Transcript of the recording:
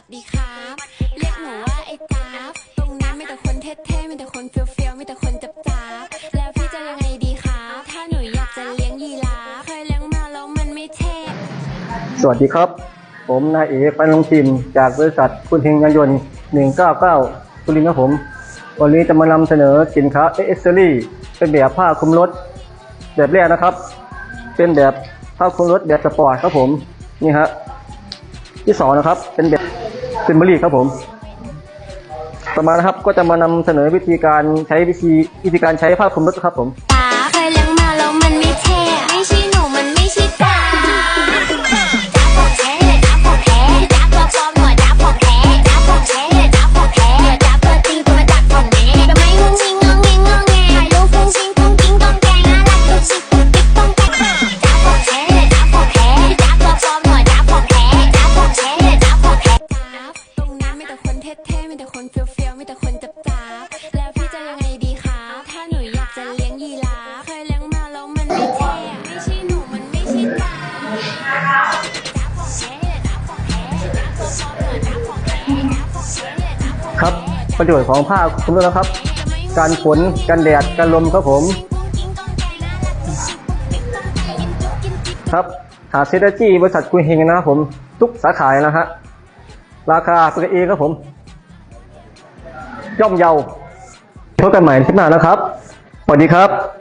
สดีครับ เรียกหนูว่าไอ้จ๊าบตรงนั้นมีแต่คนเท่ๆมีแต่คนเฟี้ยวๆมีแต่คนจับจ้าบแล้วพี่จะยังไงดีคะถ้าหนูอยากจะเลี้ยงยีราฟเคยเลี้ยงมาแล้วมันไม่เท่สวัสดีครับ ผมนายเอปันลงทีมจากบริษัทคุณเฮงยานยนต์ 199สุรินทร์ครับผม วันนี้จะมานำเสนอสินค้าเอเซอรี่เป็นแบบผ้าคลุมรถ แบบแรกนะครับ เป็นแบบผ้าคลุมรถแบบสปอร์ตครับผม นี่ฮะ ที่สองนะครับ เป็นแบบซิมบลีครับผมต่อมานะครับก็จะมานำเสนอวิธีการใช้วิธีวิธีการใช้ผ้าคลุมรถครับผม มีแต่คนเฟี้ยวๆมีแต่คนจับจ้าบแล้วพี่จะยังไงดีคะ ถ้าหนูอยากจะเลี้ยงยีราฟเคยเลี้ยงมาแล้วมันไม่เท่อะไม่ใช่หนูมันไม่ใช่จ๋าจ๋าของแท้จ๋าของแท้จ๋าตัวปลอมหัวจ๋าของแท้จ๋าของแท้จ๋าของแท้ ครับ ประโยชน์ของผ้าคลุมรถนะครับ การฝนกันแดดกันลมครับผม ครับหาเซตจี้บริษัทคุยเฮงนะครับผม ทุกสาขาเลยนะฮะราคาปกันเองครับผม ย่อมเยาพบกันใหม่ในคลิปหน้านะครับสวัสดีครับ